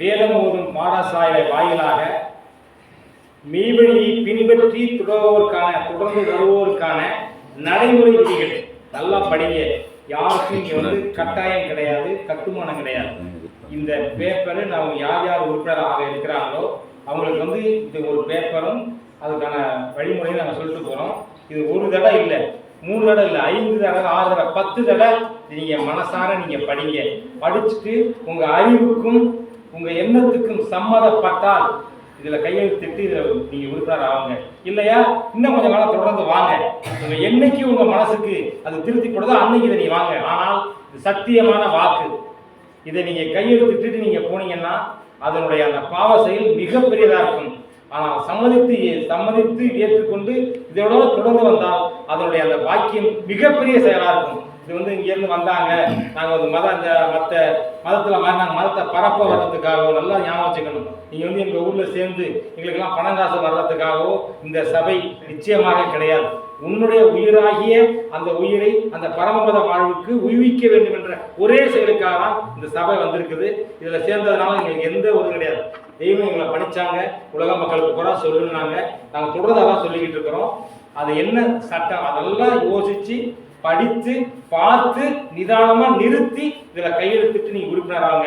வேதம் ஓதும் பாடசாலை வாயிலாக மெய்வழியை பின்பற்றி தொடர்வோருக்கான தொடர்ந்து வருவோருக்கான நடைமுறை விதிகள். நல்லா படிங்க. யாருக்கும் இங்கே வந்து கட்டாயம் கிடையாது கட்டுமானம் கிடையாது. இந்த பேப்பரு நம்ம யார் யார் உறுப்பினராக இருக்கிறாங்களோ அவங்களுக்கு வந்து இது ஒரு பேப்பரும் அதுக்கான வழிமுறையும் நாங்கள் சொல்லிட்டு போகிறோம் இது ஒரு தடவை இல்லை மூணு தடவை இல்லை ஐந்து தடவை ஆறு தடவை பத்து தடவை நீங்கள் மனசார நீங்கள் படிங்க. படிச்சுட்டு உங்கள் அறிவுக்கும் உங்கள் எண்ணத்துக்கும் சம்மதப்பட்டால் இதில் கையெழுத்திட்டு இதில் நீங்கள் உறுப்பினர் ஆவாங்க. இல்லையா? இன்னும் கொஞ்சம் காலம் தொடர்ந்து வாங்க. உங்க என்னைக்கு உங்கள் மனசுக்கு அது திருத்தி கொடுதோ அன்னைக்கு இதை நீ வாங்க. ஆனால் இது சத்தியமான வாக்கு. இதை நீங்கள் கையெழுத்திட்டு நீங்கள் போனீங்கன்னா அதனுடைய அந்த பாவ செயல் மிகப்பெரியதாக இருக்கும். ஆனால் சம்மதித்து சம்மதித்து ஏற்றுக்கொண்டு இதோட தொடர்ந்து வந்தால் அதனுடைய அந்த வாக்கியம் மிகப்பெரிய செயலாக இருக்கும். இது வந்து இங்கேருந்து வந்தாங்க. நாங்கள் வந்து மத அந்த மற்ற மதத்தில் மாறினாங்க மதத்தை பரப்ப வர்றதுக்காகவோ நல்லா ஞாபகம் வச்சுக்கணும். நீங்கள் வந்து எங்கள் ஊரில் சேர்ந்து எங்களுக்கெல்லாம் பணம் காசு வர்றதுக்காகவோ இந்த சபை நிச்சயமாக கிடையாது. உன்னுடைய உயிராகிய அந்த உயிரை அந்த பரமபத வாழ்வுக்கு உய்விக்க வேண்டும் என்ற ஒரே செயலுக்காக தான் இந்த சபை வந்திருக்குது. இதில் சேர்ந்ததுனால எங்களுக்கு எந்த ஒரு கிடையாது. தெய்வம் எங்களை படித்தாங்க உலக மக்களுக்கு பூரா சொல்லுனாங்க நாங்கள் தொடர்ந்து அதான் சொல்லிக்கிட்டு இருக்கிறோம். அது என்ன சட்டம்? அதெல்லாம் யோசித்து படித்து பார்த்து நிதானமா நிறுத்தி இதுல கையெழுத்திட்டு நீங்க உறுப்பினராங்க.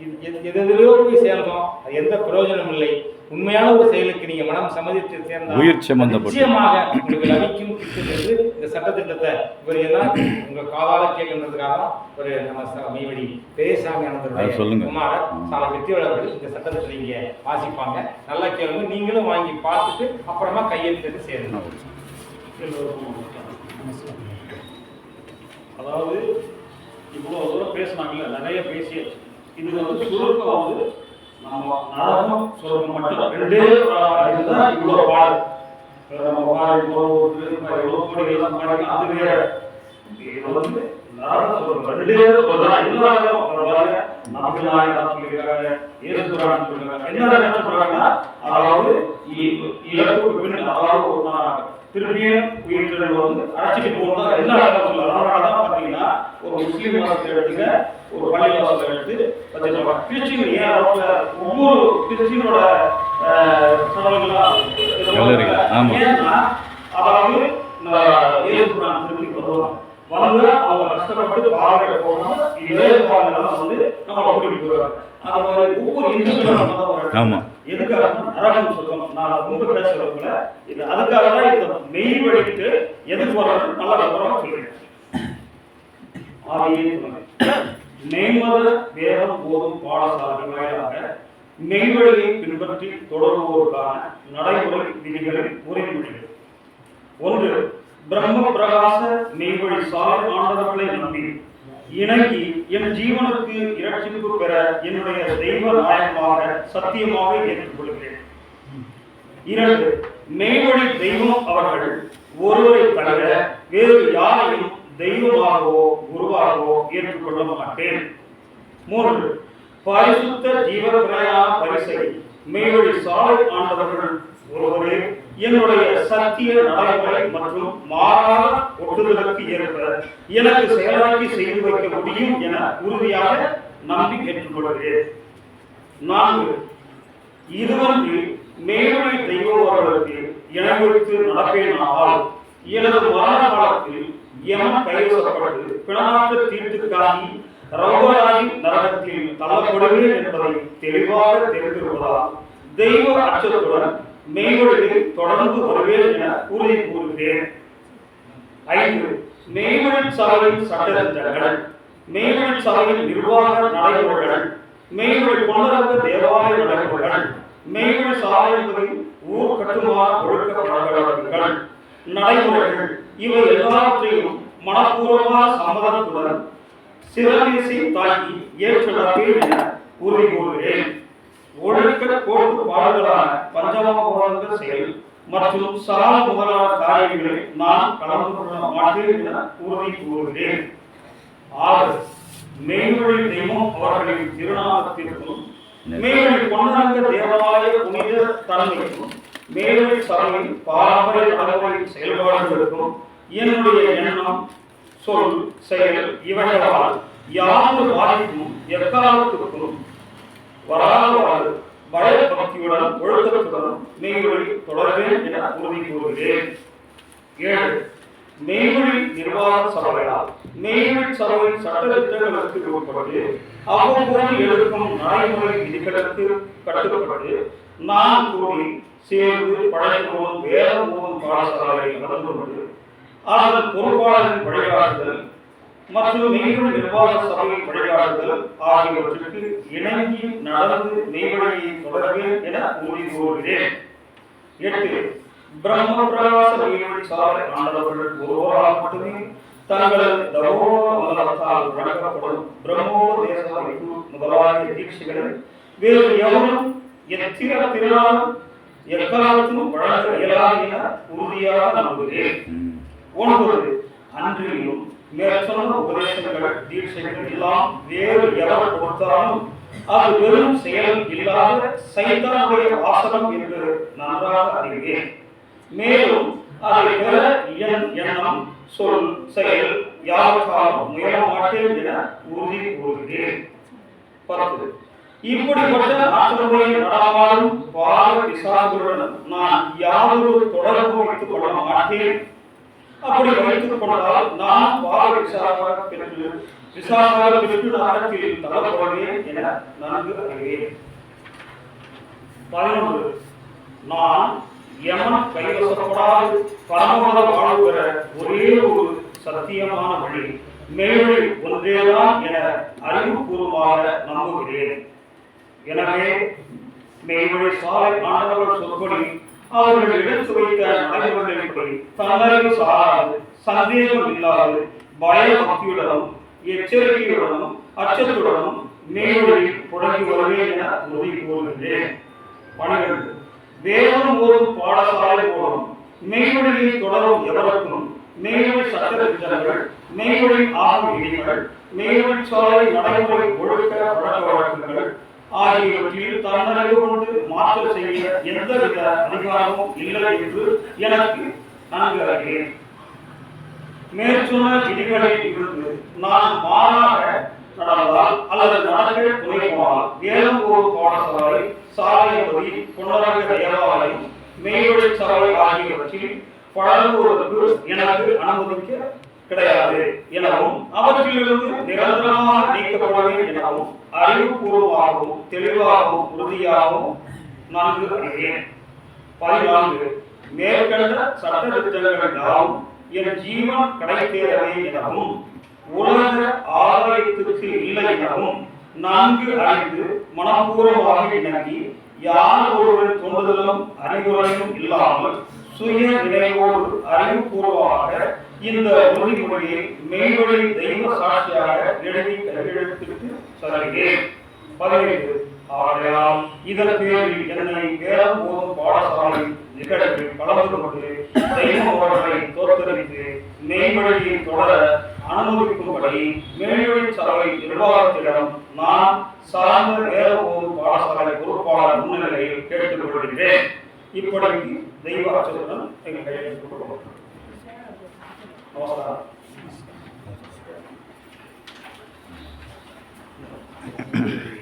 இது எது- எது எதிலையோ போய் சேர்ந்தோம் அது எந்த பிரயோஜனம் இல்லை. உண்மையான ஒரு செயலுக்கு நீங்க மனம் சம்மதித்து சேர்ந்தா உயிர். நிச்சயமாக உங்களுக்கு லபிக்கும் என்று இந்த சட்டத்திட்டத்தை இவர் எல்லாம் உங்க காதால கேட்கின்றதுக்காக தான் ஒரு நம்ம மெய்வழி பெரியசாமி அது ஆனந்தருடைய சொல்லுங்க. குமாரர் சாலை வெற்றியாளர்கள் இந்த சட்டத்தை நீங்க வாசிப்பாங்க. நல்லா கேளுங்க. நீங்களும் வாங்கி பார்த்துட்டு அப்புறமா கையெழுத்து சேருங்க. அதாவது இவ்வளோ தூரம் பேசினாங்கல்ல நிறைய பேசியாச்சு. இது வந்து சுருக்கம் வந்து நம்ம நரகம் சுருக்கம் மட்டும் ரெண்டே இதுதான் இவ்வளோ பாடல். நம்ம பாடல் இவ்வளோ ஒரு எவ்வளோ கோடிகள் பாடல் அது வேற. இது வந்து ஒரு என்ன என்ன அதாவது உயிர்கள் வந்து அழைச்சிட்டு போகணும் எல்லா இடத்துல சொல்லலாம் அதனால தான் பார்த்தீங்கன்னா ஒரு முஸ்லீம் மதத்தை எடுத்துங்க ஒரு பள்ளிவாசத்தை எடுத்து பார்த்தீங்கன்னா கிறிஸ்டின் ஏன் ஒவ்வொரு கிறிஸ்டினோட கல்லறைகள், ஆமா. ஏன்னா அதாவது நான் இயேசு புராணம் திருப்பி வருவாங்க வந்து அவங்க கஷ்டப்பட்டு பாடலை போகணும் இதே பாடலாம் வந்து நம்ம கூட்டிட்டு போயிடுவாங்க அது மாதிரி ஒவ்வொரு இந்துக்களும் ஆமா. எதுக்காக? நரகம் சொல்றோம். நான் ரொம்ப பேச விரும்பல இது அதுக்காக தான் இந்த மெய் வழிக்கு நல்ல விவரம் சொல்றேன். வேதம் போதும் பாடசாலை வாயிலாக மெய்வழியை பின்பற்றி தொடர்வோருக்கான நடைமுறை விதிகளின் உரைமுறைகள் ஒன்று பிரம்ம பிரகாச மெய்வழி சாலை ஆண்டவர்களை நம்பி இணங்கி என் ஜீவனுக்கு இரட்சிப்பு பெற என்னுடைய தெய்வ நாயகமாக சத்தியமாக ஏற்றுக்கொள்கிறேன். இரண்டு மெய்வழி தெய்வம் அவர்கள் ஒருவரை தவிர வேறு யாரையும் தெய்வமாகவோ குருவாகவோ ஏற்றுக்கொள்ள மாட்டேன். மூன்று பரிசுத்த ஜீவபிரயா பரிசை மெய்வழி சாலை ஆண்டவர்கள் ஒருவரே என்னுடைய சத்திய நடைமுறை மற்றும் மாறாத ஒட்டுதலுக்கு ஏற்பட எனக்கு செயலாக்கி செய்து வைக்க முடியும் என உறுதியாக நம்பி கேட்டுக்கொள்கிறேன். நான்கு இதுவன்று மேலுடைய தெய்வங்களுக்கு இணைவித்து நடப்பேனால் எனது மரண காலத்தில் யமன் கைவசப்பட்டு பிணநாட்டு தீர்த்துக்காகி ரவுகராகி நரகத்தில் தள்ளப்படுவேன் என்பதை தெளிவாக தெரிந்திருப்பதால் தெய்வ அச்சத்துடன் மெய்வழியில் தொடர்ந்து வருவேன் என உறுதி கூறுகிறேன். ஐந்து. மெய்வழி சட்ட சட்டத்திட்டங்கள் மெய்வழி சாலையின் நிர்வாக நடைமுறைகள். மெய்வழி கொண்டரங்க தேவாலய நடைமுறைகள். மெய்வழி சாலைகளின் ஊர் கட்டுமான ஒழுக்க பழக்கவழக்கங்கள் நடைமுறைகள். இவை எல்லாவற்றையும் மனப்பூர்வமான சம்மதத்துடன் சிறநேசி தாக்கி ஏற்று என உறுதி கூறுகிறேன் ஒழுக்க கோட்டு பாடுகளான பஞ்சமபோதங்கள் செயல் மற்றும் சால முதலான காரியங்களில் நான் கலந்து கொள்ள மாட்டேன் என உறுதி கூறுகிறேன் ஆறு மெய்மொழி தெய்வம் அவர்களின் திருநாமத்திற்கும் மேல்வழி பொன்னரங்க தேவாலய புனித தன்மைக்கும் மேல்வழி சபையின் பாரம்பரிய தலைமுறையின் செயல்பாடுகளுக்கும் என்னுடைய எண்ணம் சொல் செயல் இவைகளால் யாதொரு வாய்ப்பும் எக்காலத்துக்கும் வராத பழைய பக்தியுடன் ஒழுக்கத்துடன் மெய்மொழி தொடர்வேன் என உறுதி கூறுகிறேன். ஏழு மெய்மொழி நிர்வாக சபையால் மெய்மொழி சபையின் சட்டத்திட்டங்களுக்கு உட்பட்டு அவ்வப்போது எழுக்கும் நடைமுறை விதிகளுக்கு கட்டுப்பட்டு நான் கூடி சேர்ந்து பழையபோதும் வேதபோதும் பாடசாலையை நடந்து கொண்டு அதன் பொறுப்பாளரின் வழிகாட்டுதல் மற்றும் மெய்மொழி நிர்வாக சபையின் வழிகாட்டுதல் ஆகியவற்றுக்கு இணங்கி நடந்து நெய்வழியை தொடர்வேன் என உறுதி கூறுகிறேன் எட்டு பிரம்ம பிரகாச சாலை ஆண்டவர்கள் ஒருவரால் மட்டுமே தங்களது தவோமலத்தால் வழங்கப்படும் பிரம்மோபதேச அமைப்பு முதலாகிய தீட்சைகளை வேறு எவரும் எத்திர திருநாளும் எக்காலத்திலும் வழங்க இயலாது என உறுதியாக நம்புகிறேன். ஒன்பது அன்றிலும் மேற்சொன்ன உபதேசங்கள் தீட்சைகள் எல்லாம் வேறு எவர் கொடுத்தாலும் அது வெறும் செயல் இல்லாத சைத்தானுடைய வாசகம் என்று நன்றாக அறிவேன். மேலும் அதை பெற என் எண்ணம் சொல் செயல் யாருக்காலும் முயல மாட்டேன் என உறுதி கூறுகிறேன். பத்து. இப்படிப்பட்ட நாட்டுடைய நடமாடும் பாவ பிசாசுகளுடன் நான் யாதொரு தொடர்பு வைத்துக் கொள்ள மாட்டேன். அப்படி வைத்துக் கொண்டால் நான் பால விசாரமாக பெற்று விசாரமாக பெற்று நரகத்தில் தள்ளப்படுவேன் என நன்கு அறிவேன். பதினொன்று நான் யமன் கைவசப்படாது பரமபத வாழ்வு பெற ஒரே ஒரு சத்தியமான வழி மேலே ஒன்றேதான் என அறிவுபூர்வமாக நம்புகிறேன். எனவே மெய்வழி சாலை மாணவர்கள் சொற்படி அவர்களிடம் எடுத்து வைத்த நடைமுறைகளின்படி தன்னறிவு சாராது சந்தேகம் இல்லாது பயபக்தியுடனும் எச்சரிக்கையுடனும் அச்சத்துடனும் மேல்வழி தொடங்கி வருவேன் என உறுதி கூறுகின்றேன். பனிரெண்டு வேதம் ஓதும் பாடசாலை மூலம் மெய்மொழியை தொடரும் எவருக்கும் மெய்மொழி சட்டத்திட்டங்கள் மெய்மொழி ஆகும் விதிகள் மெய்மொழி சாலை நடைமுறை ஒழுக்க பழக்க வழக்கங்கள் ஆகியவற்றில் தன்னறிவு கொண்டு மாற்றம் செய்ய எந்தவித அதிகாரமும் இல்லை என்று எனக்கு நன்கு அறிகிறேன் மேற்சொன்ன விதிகளில் இருந்து நான் மாறாக நடந்தால் அல்லது நடக்க துணை போனால் வேதம் ஒரு பாடசாலை சாலையபதி பொன்னரங்க தேவாலயம் மெய்வழி சாலை ஆகியவற்றில் பழகுவதற்கு எனக்கு அனுமதிக்க கிடையாது. எனவும் அவற்றிலிருந்து நிரந்தரமாக நீக்கப்படுவேன் எனவும் அறிவுபூர்வமாகவும் தெளிவாகவும் உறுதியாகவும் நன்கு அறிவேன் பதினான்கு மேற்கண்ட சட்டத்திட்டங்கள் யாவும் என் ஜீவன் கிடைத்தேறவே எனவும் உலக ஆதாயத்துக்கு இல்லை எனவும் நன்கு அறிந்து மனப்பூர்வமாக இணங்கி யார் ஒருவரின் தோன்றுதலும் அறிவுரையும் இல்லாமல் சுய நினைவோடு அறிவுபூர்வமாக இந்த உறுதிமொழியை மெய்வழி தெய்வ சாட்சியாக எழுதி கையெழுத்திட்டு சனகே பதினைந்து ஆகையால் இதற்கு என்னை நேரம் போதும் பாடசாலை நிகழ்வில் கலந்து கொண்டு தெய்வ போராட்டை தோற்கடித்து நெய்மொழியை தொடர அனுமதிக்கும்படி மேல்வழி சபை நிர்வாகத்திடம் நான் சார்ந்த நேர போது பாடசாலை பொறுப்பாளர் முன்னிலையில் கேட்டுக்கொள்கிறேன். இப்படிக்கு தெய்வ அச்சத்துடன் எங்கள் கையில் நமஸ்காரம். 嗯。